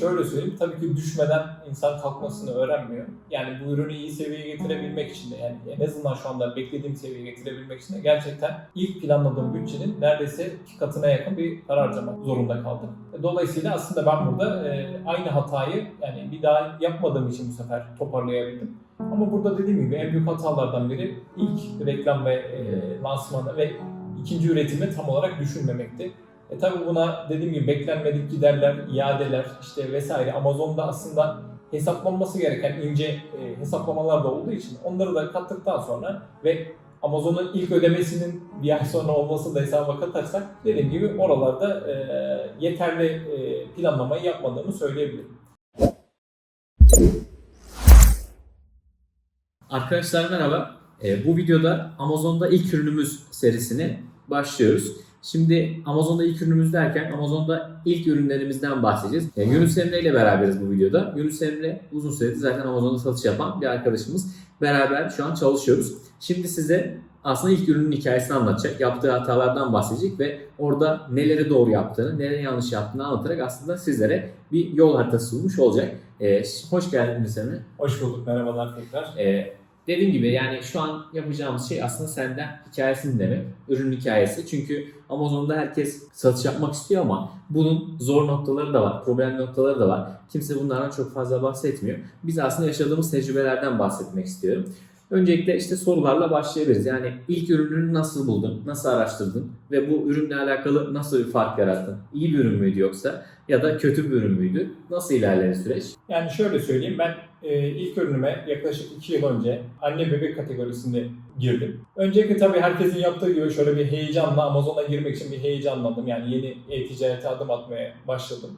Şöyle söyleyeyim, tabii ki düşmeden insan kalkmasını öğrenmiyor. Yani bu ürünü iyi seviyeye getirebilmek için de yani en azından şu anda beklediğim seviyeye getirebilmek için de gerçekten ilk planladığım bütçenin neredeyse iki katına yakın bir para harcamak zorunda kaldım. Dolayısıyla aslında ben burada e, aynı hatayı yani bir daha yapmadığım için bu sefer toparlayabildim. Ama burada dediğim gibi en büyük hatalardan biri ilk reklam ve e, lansmanı ve ikinci üretimi tam olarak düşünmemekti. E tabi buna dediğim gibi beklenmedik giderler, iadeler işte vesaire Amazon'da aslında hesaplanması gereken ince e, hesaplamalar da olduğu için onları da kattıktan sonra ve Amazon'un ilk ödemesinin bir ay sonra olmasını da hesaba katarsak dediğim gibi oralarda e, yeterli e, planlamayı yapmadığımı söyleyebilirim. Arkadaşlar merhaba. Ee, bu videoda Amazon'da ilk ürünümüz serisine başlıyoruz. Şimdi Amazon'da ilk ürünümüz derken Amazon'da ilk ürünlerimizden bahsedeceğiz. Yani Yunus Emre ile beraberiz bu videoda. Yunus Emre uzun süredir zaten Amazon'da satış yapan bir arkadaşımız. Beraber şu an çalışıyoruz. Şimdi size aslında ilk ürünün hikayesini anlatacak. Yaptığı hatalardan bahsedecek ve orada neleri doğru yaptığını, neleri yanlış yaptığını anlatarak aslında sizlere bir yol haritası sunmuş olacak. Ee, hoş geldin Emre. Hoş bulduk, merhabalar tekrar. Ee, dediğim gibi yani şu an yapacağımız şey aslında senden hikayesini demek. Ürün hikayesi. Çünkü Amazon'da herkes satış yapmak istiyor ama bunun zor noktaları da var, problem noktaları da var. Kimse bunlardan çok fazla bahsetmiyor. Biz aslında yaşadığımız tecrübelerden bahsetmek istiyorum. Öncelikle işte sorularla başlayabiliriz. Yani ilk ürününü nasıl buldun, nasıl araştırdın ve bu ürünle alakalı nasıl bir fark yarattın? İyi bir ürün müydü yoksa ya da kötü bir ürün müydü? Nasıl ilerledi süreç? Yani şöyle söyleyeyim ben e, ilk ürünüme yaklaşık 2 yıl önce anne bebek kategorisinde girdim. Öncelikle tabii herkesin yaptığı gibi şöyle bir heyecanla Amazon'a girmek için bir heyecanlandım. Yani yeni e-ticarete adım atmaya başladım.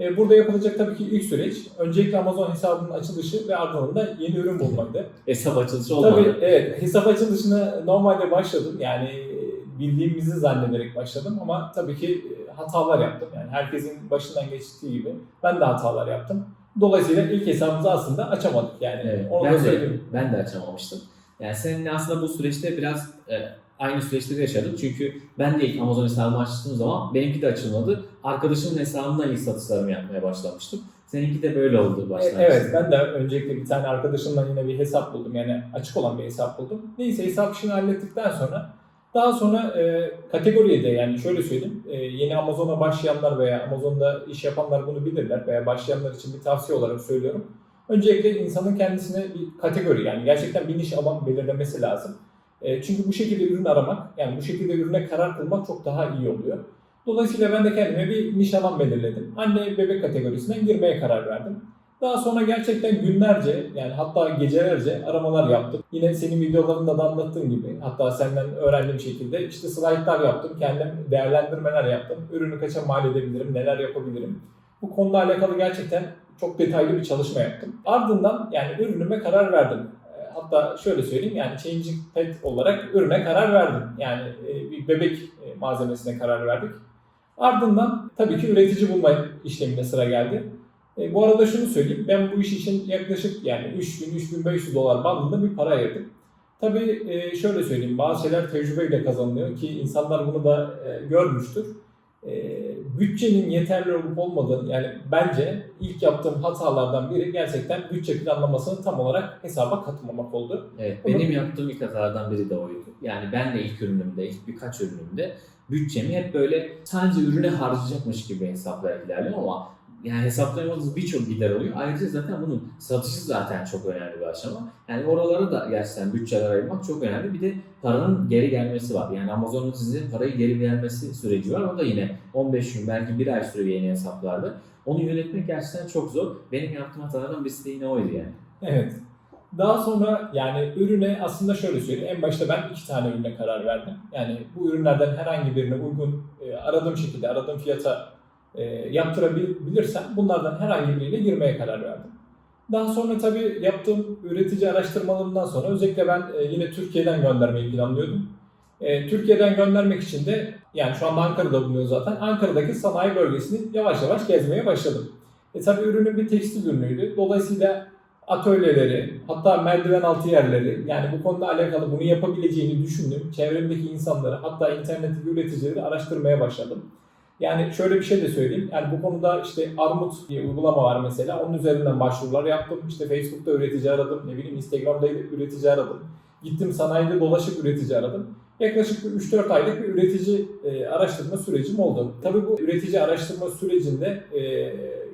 E, burada yapılacak tabii ki ilk süreç öncelikle Amazon hesabının açılışı ve ardından da yeni ürün bulmaydı. Hesap açılışı olmadı. Tabii evet hesap açılışına normalde başladım. Yani e, bildiğimizi zannederek başladım ama tabii ki e, hatalar yaptım. Yani herkesin başından geçtiği gibi ben de hatalar yaptım. Dolayısıyla ilk hesabımızı aslında açamadık yani. Evet, Onu ben da de, ben de açamamıştım. Yani seninle aslında bu süreçte biraz e, aynı süreçleri yaşadım. Çünkü ben de ilk Amazon hesabımı açtığım zaman benimki de açılmadı. Arkadaşımın hesabından ilk satışlarımı yapmaya başlamıştım. Seninki de böyle oldu E, başlangıçta. Evet ben de öncelikle bir tane arkadaşımdan yine bir hesap buldum. Yani açık olan bir hesap buldum. Neyse hesap işini hallettikten sonra daha sonra e, kategoriye de yani şöyle söyleyeyim. e, yeni Amazon'a başlayanlar veya Amazon'da iş yapanlar bunu bilirler veya başlayanlar için bir tavsiye olarak söylüyorum. Öncelikle insanın kendisine bir kategori yani gerçekten bir niş alan belirlemesi lazım. E, çünkü bu şekilde ürün aramak yani bu şekilde ürüne karar kılmak çok daha iyi oluyor. Dolayısıyla ben de kendime bir niş alan belirledim. Anne bebek kategorisine girmeye karar verdim. Daha sonra gerçekten günlerce yani hatta gecelerce aramalar yaptım. Yine senin videolarında da anlattığın gibi hatta senden öğrendiğim şekilde işte slaytlar yaptım. Kendim değerlendirmeler yaptım. Ürünü kaça mal edebilirim, neler yapabilirim. Bu konuda alakalı gerçekten çok detaylı bir çalışma yaptım. Ardından yani ürünüme karar verdim. E, Hatta şöyle söyleyeyim yani changing pet olarak ürüne karar verdim. Yani e, bir bebek e, malzemesine karar verdik. Ardından tabii ki üretici bulma işlemine sıra geldi. E, bu arada şunu söyleyeyim. Ben bu iş için yaklaşık yani 3000-3500 dolar bandında bir para ayırdım. Tabii e, şöyle söyleyeyim. Bazı şeyler tecrübeyle kazanılıyor ki insanlar bunu da e, görmüştür. E, bütçenin yeterli olup olmadığını yani bence ilk yaptığım hatalardan biri gerçekten bütçe planlamasını tam olarak hesaba katmamak oldu. Evet, benim yaptığım ilk hatalardan biri de oydu. Yani ben de ilk ürünümde, ilk birkaç ürünümde bütçemi hep böyle sadece ürüne harcayacakmış gibi hesaplayarak ilerliyorum ama yani hesaplayamadığımız birçok gider oluyor. Ayrıca zaten bunun satışı zaten çok önemli bir aşama. Yani oralara da gerçekten bütçeler ayırmak çok önemli. Bir de paranın geri gelmesi var. Yani Amazon'un size parayı geri vermesi süreci var. O da yine 15 gün belki bir ay sürüyor yeni hesaplarda. Onu yönetmek gerçekten çok zor. Benim yaptığım hatalardan birisi de yine oydu yani. Evet. Daha sonra yani ürüne aslında şöyle söyleyeyim. En başta ben iki tane ürüne karar verdim. Yani bu ürünlerden herhangi birine uygun e, aradığım şekilde aradığım fiyata e, yaptırabilirsem bunlardan herhangi biriyle girmeye karar verdim. Daha sonra tabii yaptığım üretici araştırmalarından sonra özellikle ben e, yine Türkiye'den göndermeyi planlıyordum. E, Türkiye'den göndermek için de yani şu anda Ankara'da bulunuyor zaten. Ankara'daki sanayi bölgesini yavaş yavaş gezmeye başladım. E tabii ürünün bir tekstil ürünüydü. Dolayısıyla atölyeleri, hatta merdiven altı yerleri yani bu konuda alakalı bunu yapabileceğini düşündüm. Çevremdeki insanları hatta internetteki üreticileri araştırmaya başladım. Yani şöyle bir şey de söyleyeyim. Yani bu konuda işte Armut diye uygulama var mesela. Onun üzerinden başvurular yaptım. İşte Facebook'ta üretici aradım. Ne bileyim Instagram'da üretici aradım. Gittim sanayide dolaşıp üretici aradım. Yaklaşık bir 3-4 aylık bir üretici e, araştırma sürecim oldu. Tabii bu üretici araştırma sürecinde e,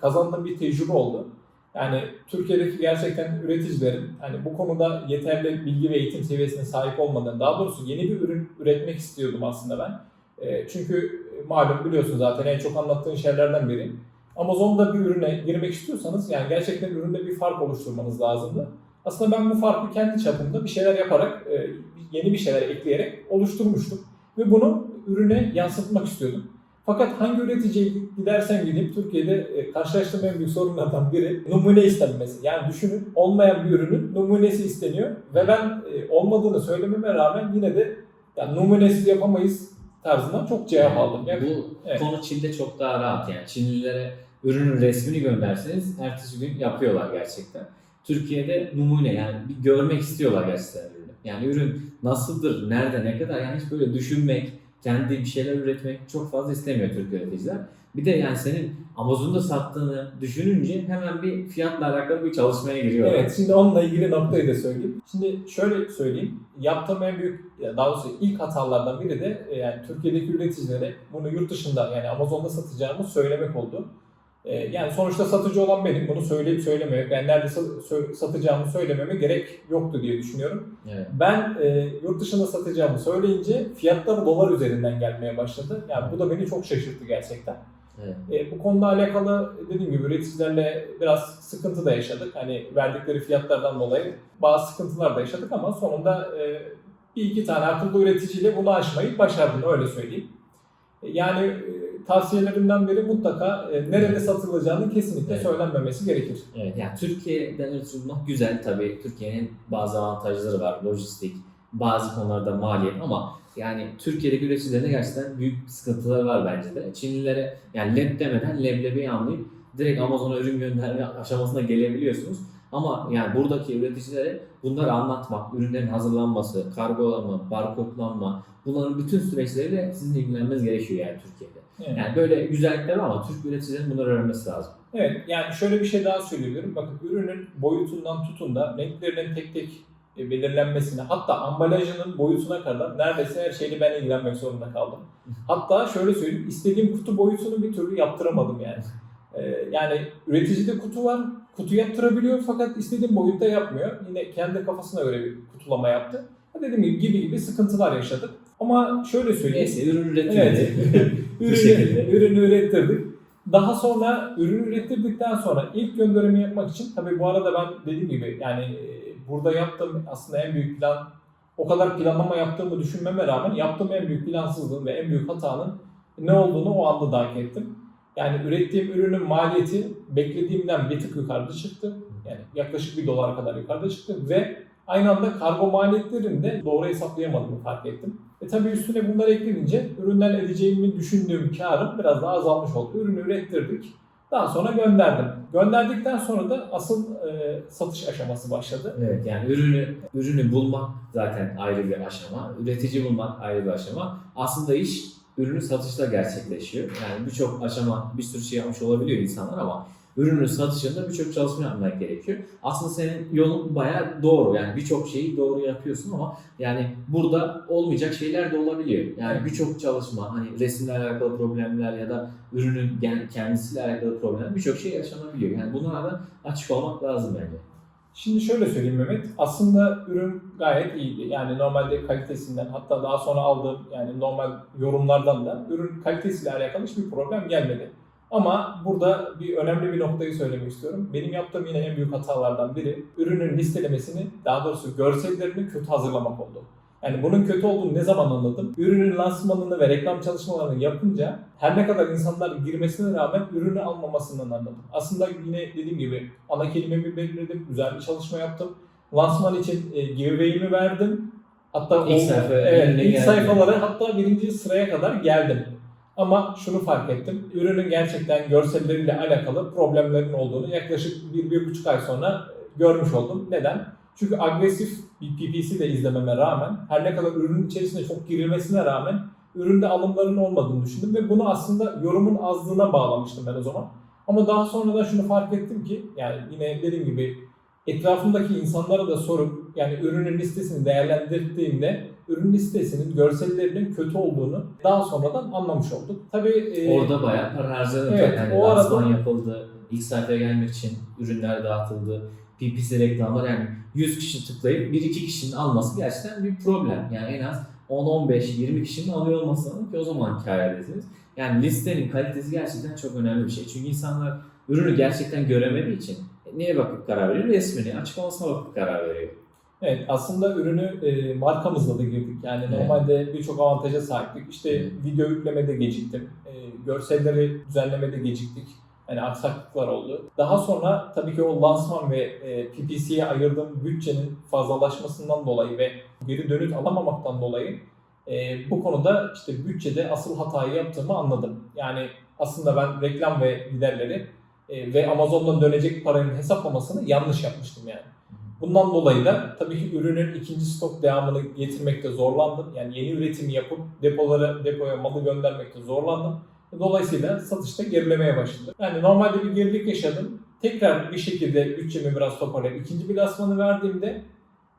kazandığım bir tecrübe oldu. Yani Türkiye'deki gerçekten üreticilerin hani bu konuda yeterli bilgi ve eğitim seviyesine sahip olmadan, daha doğrusu yeni bir ürün üretmek istiyordum aslında ben. E, çünkü malum biliyorsun zaten en çok anlattığın şeylerden biri. Amazon'da bir ürüne girmek istiyorsanız yani gerçekten üründe bir fark oluşturmanız lazımdı. Aslında ben bu farkı kendi çapımda bir şeyler yaparak, e, yeni bir şeyler ekleyerek oluşturmuştum. Ve bunu ürüne yansıtmak istiyordum. Fakat hangi üreticiye gidersen gideyim Türkiye'de e, karşılaştığım en büyük sorunlardan biri numune istenmesi. Yani düşünün olmayan bir ürünün numunesi isteniyor ve ben e, olmadığını söylememe rağmen yine de yani numunesiz yapamayız tarzından çok cevap aldım. Yani, Bu evet. konu Çin'de çok daha rahat yani. Çinlilere ürünün resmini gönderseniz ertesi gün yapıyorlar gerçekten. Türkiye'de numune yani bir görmek istiyorlar gerçekten ürünü. Yani ürün nasıldır, nerede, ne kadar yani hiç böyle düşünmek, kendi bir şeyler üretmek çok fazla istemiyor Türk üreticiler. Bir de yani senin Amazon'da sattığını düşününce hemen bir fiyatla alakalı bir çalışmaya giriyorlar. Evet, şimdi onunla ilgili noktayı da söyleyeyim. Şimdi şöyle söyleyeyim, yaptığım en büyük, daha doğrusu ilk hatalardan biri de e, yani Türkiye'deki üreticilere bunu yurt dışında yani Amazon'da satacağımı söylemek oldu. E, Yani sonuçta satıcı olan benim, bunu söyleyip söylemeye, ben nerede satacağımı söylememe gerek yoktu diye düşünüyorum. Evet. Ben e, yurt dışında satacağımı söyleyince fiyatları dolar üzerinden gelmeye başladı. Yani bu da beni çok şaşırttı gerçekten. Evet. E, bu konuda alakalı dediğim gibi üreticilerle biraz sıkıntı da yaşadık. Hani verdikleri fiyatlardan dolayı bazı sıkıntılar da yaşadık ama sonunda e, bir iki tane akıllı üreticiyle bunu aşmayı başardım öyle söyleyeyim. E, yani e, tavsiyelerimden biri mutlaka e, nerede satılacağını kesinlikle Evet. söylenmemesi gerekir. Evet, yani Türkiye'den üretilmek güzel tabii. Türkiye'nin bazı avantajları var. Lojistik, bazı konularda maliyet ama yani Türkiye'deki üreticilerine gerçekten büyük sıkıntılar var bence de. Çinlilere yani leb demeden leblebiyi anlayıp direkt Amazon'a ürün gönderme aşamasına gelebiliyorsunuz. Ama yani buradaki üreticilere bunları anlatmak, ürünlerin hazırlanması, kargolama, barkodlanma bunların bütün süreçleriyle sizin ilgilenmeniz gerekiyor yani Türkiye'de. Evet. Yani böyle güzellikler ama Türk üreticilerin bunları öğrenmesi lazım. Evet yani şöyle bir şey daha söyleyebilirim. Bakın ürünün boyutundan tutun da renklerinin tek tek belirlenmesine hatta ambalajının boyutuna kadar neredeyse her şeyle ben ilgilenmek zorunda kaldım. Hatta şöyle söyleyeyim istediğim kutu boyutunu bir türlü yaptıramadım yani. Ee, yani üreticide kutu var, kutu yaptırabiliyor fakat istediğim boyutta yapmıyor. Yine kendi kafasına göre bir kutulama yaptı. Ha, Dediğim gibi gibi gibi sıkıntılar yaşadık. Ama şöyle söyleyeyim. Neyse ürün üretildi. Evet. Ürünü, ürünü ürettirdik. Daha sonra ürünü ürettirdikten sonra ilk gönderimi yapmak için tabii bu arada ben dediğim gibi yani e, burada yaptığım aslında en büyük plan o kadar planlama yaptığımı düşünmeme rağmen yaptığım en büyük plansızlığın ve en büyük hatanın ne olduğunu o anda fark ettim. Yani ürettiğim ürünün maliyeti beklediğimden bir tık yukarıda çıktı. Yani yaklaşık bir dolar kadar yukarıda çıktı ve aynı anda kargo maliyetlerini de doğru hesaplayamadığımı fark ettim. E tabii üstüne bunlar eklenince üründen edeceğimi düşündüğüm karım biraz daha azalmış oldu. Ürünü ürettirdik. Daha sonra gönderdim. Gönderdikten sonra da asıl e, satış aşaması başladı. Evet yani ürünü ürünü bulmak zaten ayrı bir aşama. Üretici bulmak ayrı bir aşama. Aslında iş ürünü satışta gerçekleşiyor. Yani birçok aşama bir sürü şey yapmış olabiliyor insanlar ama ürünün satışında birçok çalışma yapmak gerekiyor. Aslında senin yolun bayağı doğru. Yani birçok şeyi doğru yapıyorsun ama yani burada olmayacak şeyler de olabiliyor. Yani birçok çalışma hani resimle alakalı problemler ya da ürünün gen- kendisiyle alakalı problemler birçok şey yaşanabiliyor. Yani bunlara da açık olmak lazım bence. Şimdi şöyle söyleyeyim Mehmet. Aslında ürün gayet iyiydi. Yani normalde kalitesinden hatta daha sonra aldığım yani normal yorumlardan da ürün kalitesiyle alakalı hiçbir problem gelmedi. Ama burada bir önemli bir noktayı söylemek istiyorum. Benim yaptığım yine en büyük hatalardan biri ürünün listelemesini, daha doğrusu görsellerini kötü hazırlamak oldu. Yani bunun kötü olduğunu ne zaman anladım? Ürünün lansmanını ve reklam çalışmalarını yapınca her ne kadar insanlar girmesine rağmen ürünü almamasından anladım. Aslında yine dediğim gibi ana kelimemi belirledim, güzel bir çalışma yaptım. Lansman için e, giveaway'imi verdim. Hatta İlk o- sayfa evet, ilk geldi. sayfalara hatta birinci sıraya kadar geldim. Ama şunu fark ettim. Ürünün gerçekten görselleriyle alakalı problemlerin olduğunu yaklaşık bir, bir buçuk ay sonra görmüş oldum. Neden? Çünkü agresif bir PPC de izlememe rağmen her ne kadar ürünün içerisine çok girilmesine rağmen üründe alımların olmadığını düşündüm ve bunu aslında yorumun azlığına bağlamıştım ben o zaman. Ama daha sonra da şunu fark ettim ki yani yine dediğim gibi etrafımdaki insanlara da sorup yani ürünün listesini değerlendirdiğimde ürün listesinin görsellerinin kötü olduğunu daha sonradan anlamış olduk. Tabii e, Orada bayağı para harcadım. Evet, yani o arada- yapıldı, ilk sayfaya gelmek için ürünler dağıtıldı, PPC reklamlar yani 100 kişi tıklayıp 1-2 kişinin alması gerçekten bir problem. Yani en az 10-15-20 kişinin alıyor olması lazım ki o zaman kâr edesiniz. Yani listenin kalitesi gerçekten çok önemli bir şey. Çünkü insanlar ürünü gerçekten göremediği için neye bakıp karar veriyor? Resmini, açıklamasına bakıp karar veriyor. Evet aslında ürünü e, markamızla da girdik. Yani Evet. normalde birçok avantaja sahiptik. İşte Evet. video yüklemede geciktim. E, görselleri düzenlemede geciktik. Yani aksaklıklar oldu. Daha sonra tabii ki o lansman ve e, PPC'ye ayırdığım bütçenin fazlalaşmasından dolayı ve geri dönüt alamamaktan dolayı e, bu konuda işte bütçede asıl hatayı yaptığımı anladım. Yani aslında ben reklam ve giderleri e, ve Amazon'dan dönecek paranın hesaplamasını yanlış yapmıştım yani. Bundan dolayı da tabii ki ürünün ikinci stok devamını getirmekte zorlandım. Yani yeni üretim yapıp depolara, depoya malı göndermekte zorlandım. Dolayısıyla satışta gerilemeye başladı. Yani normalde bir gerilik yaşadım. Tekrar bir şekilde bütçemi biraz toparlayıp ikinci bir lansmanı verdiğimde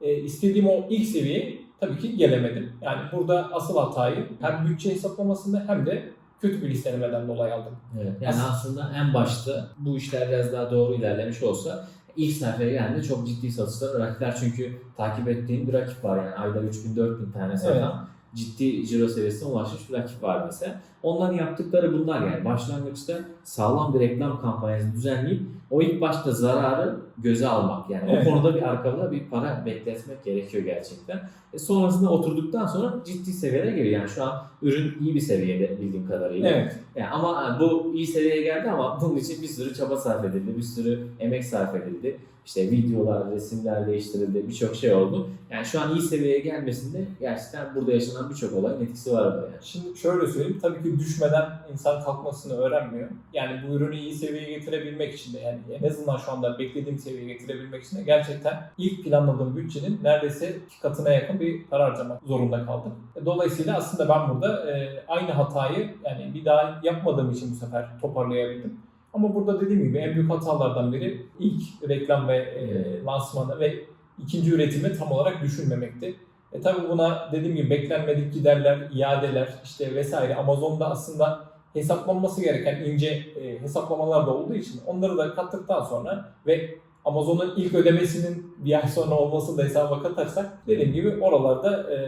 e, istediğim o ilk seviyeye tabii ki gelemedim. Yani burada asıl hatayı hem bütçe hesaplamasında hem de kötü bir listelemeden dolayı aldım. Evet. Yani aslında en başta bu işler biraz daha doğru ilerlemiş olsa ilk sayfaya geldiğinde çok ciddi satışlar rakipler çünkü takip ettiğim bir rakip var yani. Ayda 3000-4000 tane satan ciddi ciro seviyesine ulaşmış bir rakip var mesela. Onların yaptıkları bunlar yani başlangıçta sağlam bir reklam kampanyası düzenleyip o ilk başta zararı göze almak yani Evet. o konuda bir arkada bir para bekletmek gerekiyor gerçekten. E sonrasında oturduktan sonra ciddi seviyelere geliyor yani şu an ürün iyi bir seviyede bildiğim kadarıyla. Evet. Yani ama bu iyi seviyeye geldi ama bunun için bir sürü çaba sarf edildi, bir sürü emek sarf edildi. İşte videolar, resimler değiştirildi, birçok şey oldu. Yani şu an iyi seviyeye gelmesinde gerçekten burada yaşanan birçok olayın etkisi var burada yani. Şimdi şöyle söyleyeyim, tabii ki düşmeden insan kalkmasını öğrenmiyor. Yani bu ürünü iyi seviyeye getirebilmek için de yani en azından şu anda beklediğim seviyeye getirebilmek için de gerçekten ilk planladığım bütçenin neredeyse iki katına yakın bir para harcamak zorunda kaldım. Dolayısıyla aslında ben burada e, aynı hatayı yani bir daha yapmadığım için bu sefer toparlayabildim. Ama burada dediğim gibi en büyük hatalardan biri ilk reklam ve e, lansmanı ve ikinci üretimi tam olarak düşünmemekti. E tabi buna dediğim gibi beklenmedik giderler, iadeler işte vesaire Amazon'da aslında hesaplanması gereken ince e, hesaplamalar da olduğu için onları da kattıktan sonra ve Amazon'un ilk ödemesinin bir ay sonra olmasını da hesaba katarsak dediğim gibi oralarda e,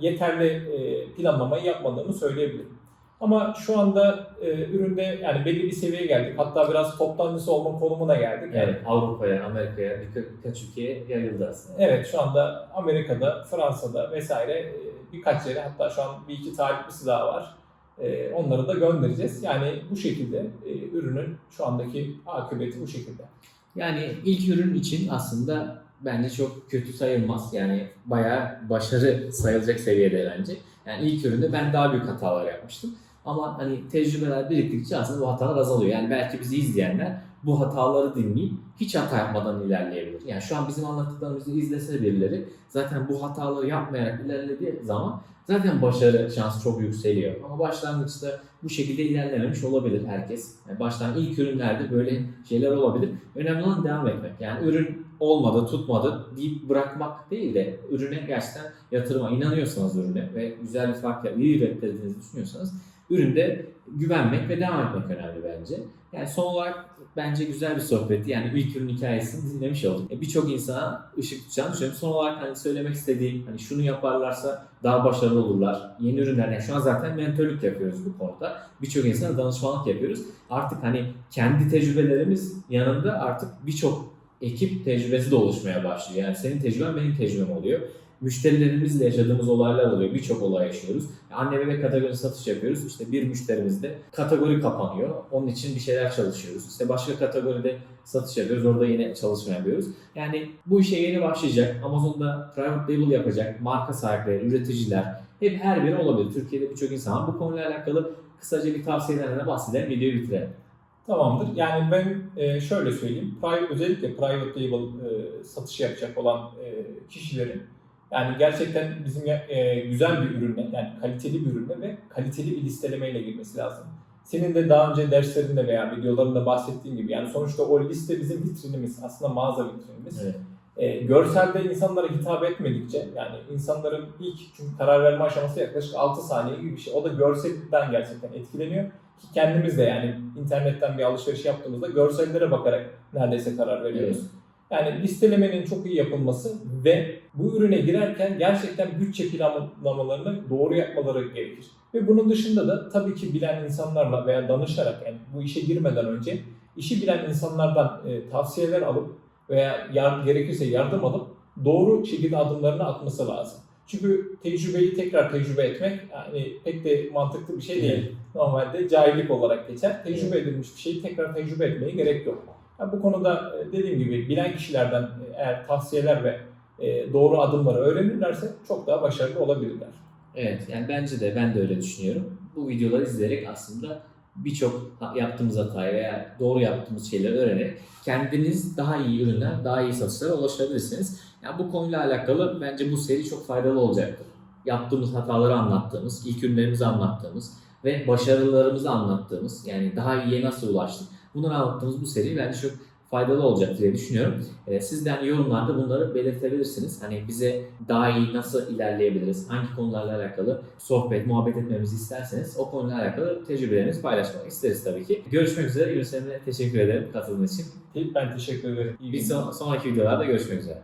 yeterli e, planlamayı yapmadığımı söyleyebilirim. Ama şu anda e, üründe yani belli bir seviyeye geldik. Hatta biraz toptancısı olma konumuna geldik. Evet Avrupa'ya, Amerika'ya, birka- birkaç ülkeye yayıldı aslında. Evet şu anda Amerika'da, Fransa'da vesaire e, birkaç yere hatta şu an bir iki taliplisi daha var. E, Onları da göndereceğiz. Yani bu şekilde e, ürünün şu andaki akıbeti bu şekilde. Yani ilk ürün için aslında bence çok kötü sayılmaz. Yani bayağı başarı sayılacak seviyede bence. Yani ilk üründe ben daha büyük hatalar yapmıştım. Ama hani tecrübeler biriktikçe aslında bu hatalar azalıyor. Yani belki bizi izleyenler bu hataları dinleyip hiç hata yapmadan ilerleyebilir. Yani şu an bizim anlattıklarımızı izlese birileri zaten bu hataları yapmayarak ilerlediği zaman zaten başarı şansı çok yükseliyor. Ama başlangıçta bu şekilde ilerlememiş olabilir herkes. Yani baştan ilk ürünlerde böyle şeyler olabilir. Önemli olan devam etmek. Yani ürün olmadı, tutmadı deyip bırakmak değil de ürüne gerçekten yatırıma inanıyorsanız ürüne ve güzel bir fark, iyi ürettirdiğinizi düşünüyorsanız üründe güvenmek ve devam etmek önemli bence. Yani son olarak bence güzel bir sohbetti. Yani ilk ürün hikayesini dinlemiş olduk. E, Birçok insana ışık tutacağını düşünüyorum. Son olarak hani söylemek istediğim hani şunu yaparlarsa daha başarılı olurlar. Yeni ürünler yani şu an zaten mentörlük yapıyoruz bu konuda. Birçok insana danışmanlık yapıyoruz. Artık hani kendi tecrübelerimiz yanında artık birçok ekip tecrübesi de oluşmaya başlıyor. Yani senin tecrüben benim tecrübem oluyor. Müşterilerimizle yaşadığımız olaylar oluyor. Birçok olay yaşıyoruz. Anne bebek kategori satış yapıyoruz. İşte bir müşterimizde kategori kapanıyor. Onun için bir şeyler çalışıyoruz. İşte başka kategoride satış yapıyoruz. Orada yine çalışma yapıyoruz. Yani bu işe yeni başlayacak. Amazon'da private label yapacak. Marka sahipleri, üreticiler. Hep her biri olabilir. Türkiye'de birçok insan. Bu konuyla alakalı kısaca bir tavsiyelerine bahsedelim. Videoyu bitirelim. Tamamdır. Yani ben e, şöyle söyleyeyim. Özellikle private label e, satışı yapacak olan e, kişilerin Yani gerçekten bizim e, güzel bir ürünle, yani kaliteli bir ürünle ve kaliteli bir listelemeyle girmesi lazım. Senin de daha önce derslerinde veya videolarında bahsettiğin gibi yani sonuçta o liste bizim vitrinimiz, aslında mağaza vitrinimiz. Evet. E, görselde insanlara hitap etmedikçe yani insanların ilk çünkü karar verme aşaması yaklaşık 6 saniye gibi bir şey. O da görselden gerçekten etkileniyor. Ki kendimiz de yani internetten bir alışveriş yaptığımızda görsellere bakarak neredeyse karar veriyoruz. Evet. Yani listelemenin çok iyi yapılması ve bu ürüne girerken gerçekten bütçe planlamalarını doğru yapmaları gerekir. Ve bunun dışında da tabii ki bilen insanlarla veya danışarak yani bu işe girmeden önce işi bilen insanlardan e, tavsiyeler alıp veya yar, gerekirse yardım alıp doğru şekilde adımlarını atması lazım. Çünkü tecrübeyi tekrar tecrübe etmek yani pek de mantıklı bir şey değil. Normalde cahillik olarak geçer. Tecrübe edilmiş bir şeyi tekrar tecrübe etmeye gerek yok. Ya bu konuda e, dediğim gibi bilen kişilerden e, eğer tavsiyeler ve e, doğru adımları öğrenirlerse çok daha başarılı olabilirler. Evet yani bence de ben de öyle düşünüyorum. Bu videoları izleyerek aslında birçok yaptığımız hatayı veya doğru yaptığımız şeyleri öğrenerek kendiniz daha iyi ürünler, daha iyi satışlara ulaşabilirsiniz. Yani bu konuyla alakalı bence bu seri çok faydalı olacaktır. Yaptığımız hataları anlattığımız, ilk ürünlerimizi anlattığımız ve başarılarımızı anlattığımız yani daha iyiye nasıl ulaştık bunları anlattığımız bu seri bence çok faydalı olacak diye düşünüyorum. Ee, siz de hani yorumlarda bunları belirtebilirsiniz. Hani bize daha iyi nasıl ilerleyebiliriz, hangi konularla alakalı sohbet, muhabbet etmemizi isterseniz o konuyla alakalı tecrübelerinizi paylaşmak isteriz tabii ki. Görüşmek üzere. Yunus Emre teşekkür ederim katıldığın için. Ben teşekkür ederim. İyi Bir son- sonraki videolarda görüşmek üzere.